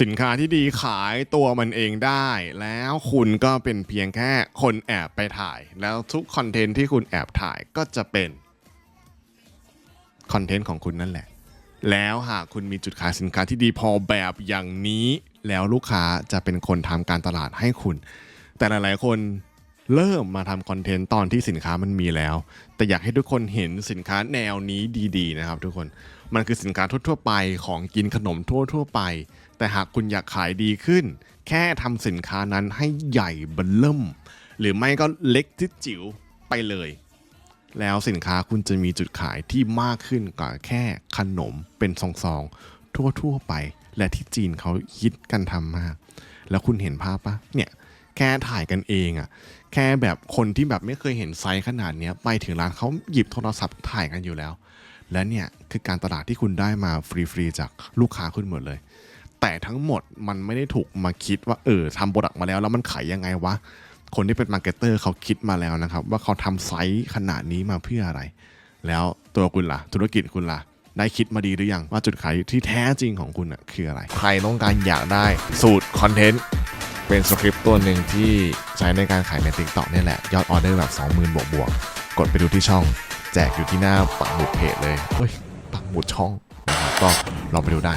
สินค้าที่ดีขายตัวมันเองได้ แล้วคุณก็เป็นเพียงแค่คนแอบไปถ่าย แล้วทุกคอนเทนต์ที่คุณแอบถ่ายก็จะเป็นคอนเทนต์ของคุณนั่นแหละ แล้วหากคุณมีจุดขายสินค้าที่ดีพอแบบอย่างนี้ แล้วลูกค้าจะเป็นคนทำการตลาดให้คุณ แต่หลายๆคน เริ่มมาทำคอนเทนต์ตอนที่สินค้ามันมีแล้ว แต่อยากให้ทุกคนเห็นสินค้าแนวนี้ดีๆนะครับ ทุกคนมันคือสินค้าทั่วๆไปของกินขนมทั่วๆไป แต่หากคุณอยากขายดีขึ้น แค่ทำสินค้านั้นให้ใหญ่เบันเริ่ม หรือไม่ก็เล็กที่จิ๋วไปเลย แล้วสินค้าคุณจะมีจุดขายที่มากขึ้นกว่าแค่ขนมเป็นซองๆทั่วๆไป และที่จีนเขาฮิตกันทำมาก แล้วคุณเห็นภาพปะเนี่ย ค่ถ่ายกันเองอะแค่แบบคนที่แบบไม่เคยเห็นไซส์ขนาดเนี้ยไปถึงร้านเขาหยิบโทรศัพท์ถ่ายกันอยู่แล้ว และเนี่ยคือการตลาดที่คุณได้มาฟรีๆจากลูกค้าคุณหมดเลย แต่ทั้งหมดมันไม่ได้ถูกมาคิดว่าเออทำโปรดักต์มาแล้วแล้วมันขายยังไงวะคนที่เป็นมาร์เก็ตเตอร์เขาคิดมาแล้วนะครับ ว่าเขาทำไซส์ขนาดนี้มาเพื่ออะไร แล้วตัวคุณล่ะ ธุรกิจคุณล่ะ ได้คิดมาดีหรือยังว่าจุดขายที่แท้จริงของคุณอะคืออะไร ใครต้องการอยากได้สูตรคอนเทนต์ เป็นสคริปต์ตัวหนึ่งที่ใช้ในการขายใน t ิ k t o k เนี่ยแหละ ยอดออเดอร์แบบ 20,000 บวกบวกๆกดไปดูที่ช่อง แจกอยู่ที่หน้าปักหมุดเพจเลยเฮ้ยปักหมุดช่องนะครับก็ลองไปดูได้